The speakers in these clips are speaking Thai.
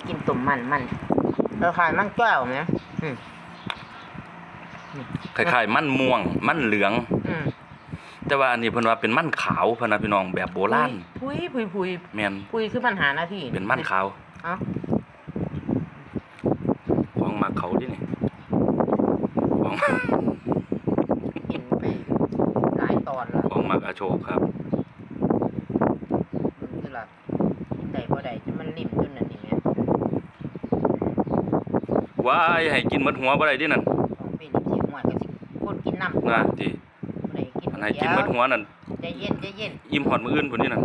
มากินตุ่มมันมันเราขายมันแก้วไหมอืมคล้ายๆมันม่วง มันเหลืองอืมแต่ว่าอันนี้เพิ่นว่าเป็นมันขาวพะนะพี่น้องแบบโบราณพุยพุยพุยแม่นพุยคือปัญหาหน้าที่ เป็นมันขาวเอ้าของมักเขาดินี่ของกินไปหลายตอนแล้วของมักอาโชคครับมันคือหลักกินได้บ่ได้จะมันริ่มจนนั่นนี่แหม่ ว้ายให้กินหมดหัวบ่ได้ดินั่นของเป็นสิหัวก็สิคนกินน้ำนะติบ่ได้กินอันให้กินหมดหัวนั่นใจเย็นใจเย็นอิ่มหอดมื้ออื่นพุ่นนี่นั่น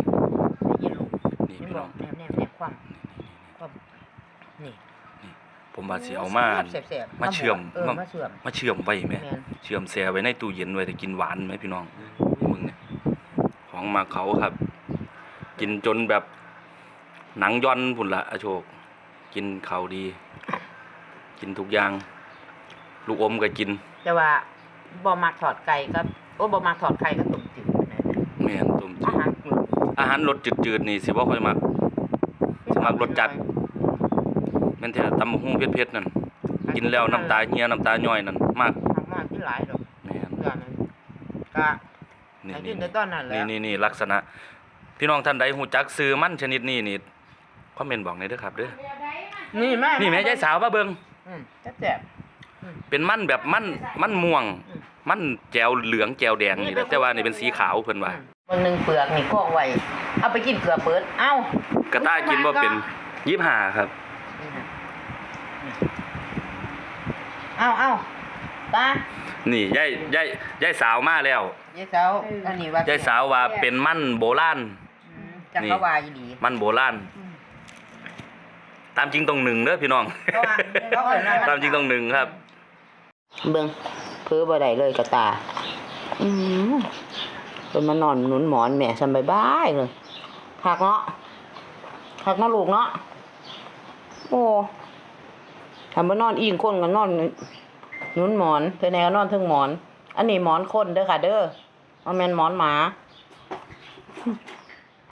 ใจเย็นลูกนี่นี่พี่บน้ออกงแนบแนบแนบความความนี่ผมว่าสิเอามาแซ่บๆมาเชื่อมเออมามาเชื่อมมาเชื่อมไว้แหมแม่นเชื่อมแช่ไว้ในตู้เย็นไว้แต่กินหวานไหมพี่น้องนี่มึงเนี่ยของมักเขาครับ กินจนแบบหนังย่อนพุ่นละอาโชค กินข้าวดี กินทุกอย่าง ลูกอมก็กิน แต่ว่าบ่มักถอดไก่ก็โอ้บ่มักถอดไข่ก็ตุ่มจืดนะแม่นต้มจือาดหารกลุ่มอาหารรสจืดๆนี่สิบ่ค่อยมัก สมัครรสจัด แม่นแท้ตำบักหุ่งเผ็ดๆนั่นกินแล้วน้ำตาเหี่ยน้ำตาย่อยนั่นมากทำมากที่หลายดอกแม่นเรื่องนั้นก็นี่ให้นี่กินแต่ตอนนั้นแหละนี่นี่นี่ลักษณะ พี่น้องท่านใดฮู้จักซื้อมันชนิดนี้นี่คอมเมนต์บอกหน่อยเด้อครับเด้อนี่แม่นี่แม่ยายสาวมาเบิ่ง อืมแซ่บเป็นมันแบบมันมันม่วงอืมมันแจวเหลืองแจวแดงนี่แหละแต่ว่านี่เป็นสีขาวเพิ่นๆว่าอืมบางหนึงเปลือกนี่ข้องไว้เอาไปกินเกลือเปิด เอ้ากระต้ายกินบ่เป็น25ครับเอ้าเอ้าตานี่ยายยายยายสาวมาแล้วยายสาวอันนี้ว่ายายสาวว่าเป็นมันโบราณอืมจักรวาลอีหลีมันโบราณอืม ตามจริงต้องหนึ่งเด้อพี่น้อง เพราะว่าเขาเอิ้นว่นตามจริงต้องหนึ่งครับ เบิ่งเพื่อบ่ได้เลยกระตา อืมเป็นมานอนหนุนหมอนแม่สำบายบายเลยคักเนาะคักเนาะลูกเนาะ โอ้ทำมานอนอิงคนกันนอนหนุนหมอนเธอแนก็นอนเทึงหมอน อันนี้หมอนคนเด้อค่ะ เด้อมันแม่นหมอนหมา